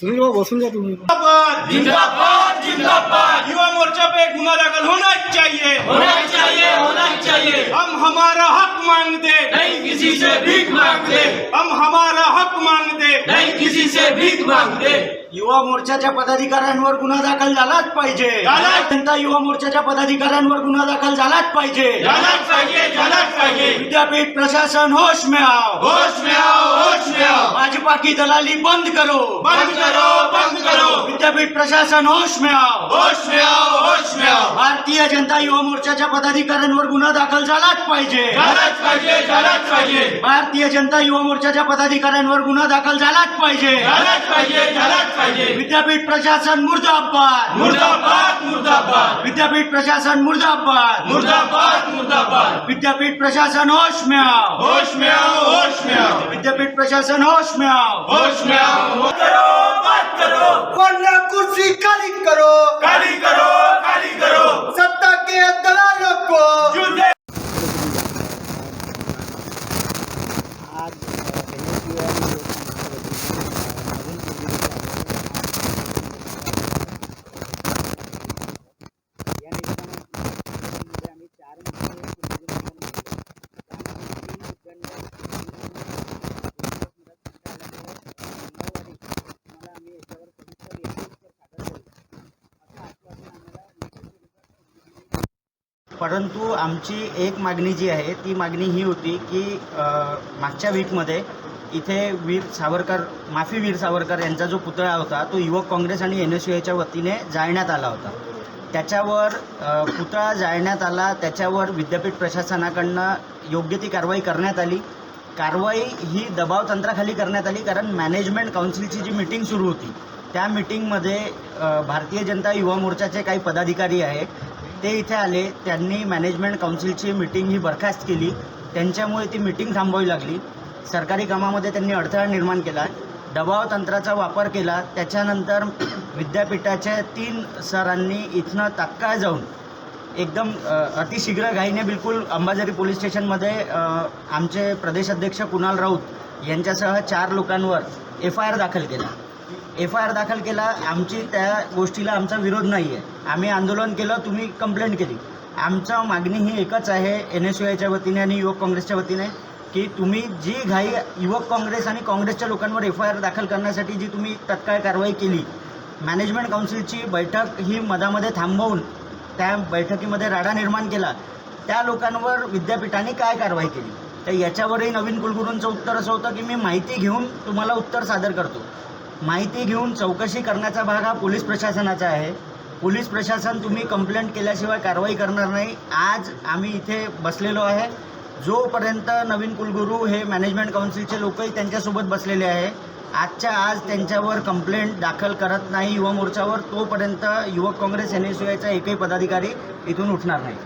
सुनील भाऊ बसून द्या तुम्ही. जिंदाबाद जिंदाबाद. जिंदाबाद युवा मोर्चा पे गुना दाखल होना चाहिए. होना चाहिए होना चाहिए. हम हमारा मांगते। नहीं किसी से भीख मांगते। हम हमारा हक मांगते। नहीं किसी से भीख मांगते। युवा मोर्चाच्या पदाधिकाऱ्यांवर गुन्हा दाखल झालाच पाहिजे. झालाच. जनता युवा मोर्चाच्या पदाधिकाऱ्यांवर गुन्हा दाखल झालाच पाहिजे. झालाच पाहिजे झालाच पाहिजे. विद्यापीठ प्रशासन होश में आओ होश में आओ होश में आओ भाजपा की दलाली बंद करो. बंद करो बंद करो. विद्यापीठ प्रशासन होश में आओ होश में भारतीय जनता युवा मोर्चाच्या पदाधिकाऱ्यांवर गुन्हा दाखल झालाच पाहिजे. झालाच पाहिजे झालाच पाहिजे. भारतीय जनता युवा मोर्चाच्या पदाधिकाऱ्यांवर गुन्हा दाखल झालाच पाहिजे. झालाच पाहिजे झालाच पाहिजे. विद्यापीठ प्रशासन मुर्दाबाद. मुर्दाबाद मुर्दाबाद. विद्यापीठ प्रशासन मुर्दाबाद. मुर्दाबाद मुर्दाबाद. विद्यापीठ प्रशासन होश में आओ होश में आओ होश में आओ विद्यापीठ प्रशासन होश में आओ होश में आओ करो बात करो वरना कुर्सी खाली करो खाली करो खाली करो सत्ता के दलालों को जूते आज एनएसयूआय आणि लोकसंख्या या निवेदनामध्ये आम्ही चार मुद्दे मंगळवारी तुम्हाला आम्ही याच्यावर सविस्तर लेखी उत्तर सादर करू असं आश्वासन आम्हाला परंतु आमची एक मागणी जी आहे ती मागणी ही होती की मागच्या वीकमध्ये इथे वीर सावरकर माफी वीर सावरकर यांचा जो पुतळा होता तो युवक काँग्रेस आणि एन एस यू एच्या वतीने जाळण्यात आला होता. त्याच्यावर पुतळा जाळण्यात आला त्याच्यावर विद्यापीठ प्रशासनाकडनं योग्य ती कारवाई करण्यात आली. कारवाई ही दबाव तंत्राखाली करण्यात आली कारण मॅनेजमेंट काउन्सिलची जी मिटिंग सुरू होती त्या मिटिंगमध्ये भारतीय जनता युवा मोर्चाचे काही पदाधिकारी आहेत ते इथे आले त्यांनी मॅनेजमेंट काउन्सिलची मिटिंग ही बरखास्त केली. त्यांच्यामुळे ती मिटिंग थांबवावी लागली. सरकारी कामामध्ये त्यांनी अडथळा निर्माण केला. दबाव तंत्राचा वापर केला. त्याच्यानंतर विद्यापीठाच्या तीन सरांनी इथनं तात्काळ जाऊन एकदम अतिशीघ्र घाईने बिलकुल अंबाझरी पोलीस स्टेशनमध्ये आमचे आमचे प्रदेशाध्यक्ष कुणाल राऊत यांच्यासह चार लोकांवर एफ आय आर दाखल केला. एफ आय आर दाखल केला आमची त्या गोष्टीला आमचा विरोध नाही आहे आम्ही आंदोलन केलं तुम्ही कंप्लेंट केली. आमचं मागणी ही एकच आहे एन एस यू आयच्या वतीने आणि युवक काँग्रेसच्या वतीने की तुम्ही जी घाई युवक काँग्रेस आणि काँग्रेसच्या लोकांवर एफ आय आर दाखल करण्यासाठी जी तुम्ही तत्काळ कारवाई केली मॅनेजमेंट काउन्सिलची बैठक ही मधामध्ये थांबवून त्या बैठकीमध्ये राडा निर्माण केला. त्या लोकांवर विद्यापीठाने काय कारवाई केली? तर याच्यावरही नवीन कुलगुरूंचं उत्तर असं होतं की मी माहिती घेऊन तुम्हाला उत्तर सादर करतो. माहिती घेऊन चौकशी करण्याचा भाग हा पोलीस प्रशासनाचा आहे. पोलीस प्रशासन तुम्ही कंप्लेंट केल्याशिवाय कारवाई करणार नाही. आज आम्ही इथे बसलेलो आहे. जोपर्यंत नवीन कुलगुरू हे मॅनेजमेंट काउन्सिलचे लोकही त्यांच्यासोबत बसलेले आहे आजच्या आज त्यांच्यावर कंप्लेंट दाखल करत नाही युवा मोर्चावर तोपर्यंत युवक काँग्रेस एन एस यू आयचा एकही पदाधिकारी इथून उठणार नाही.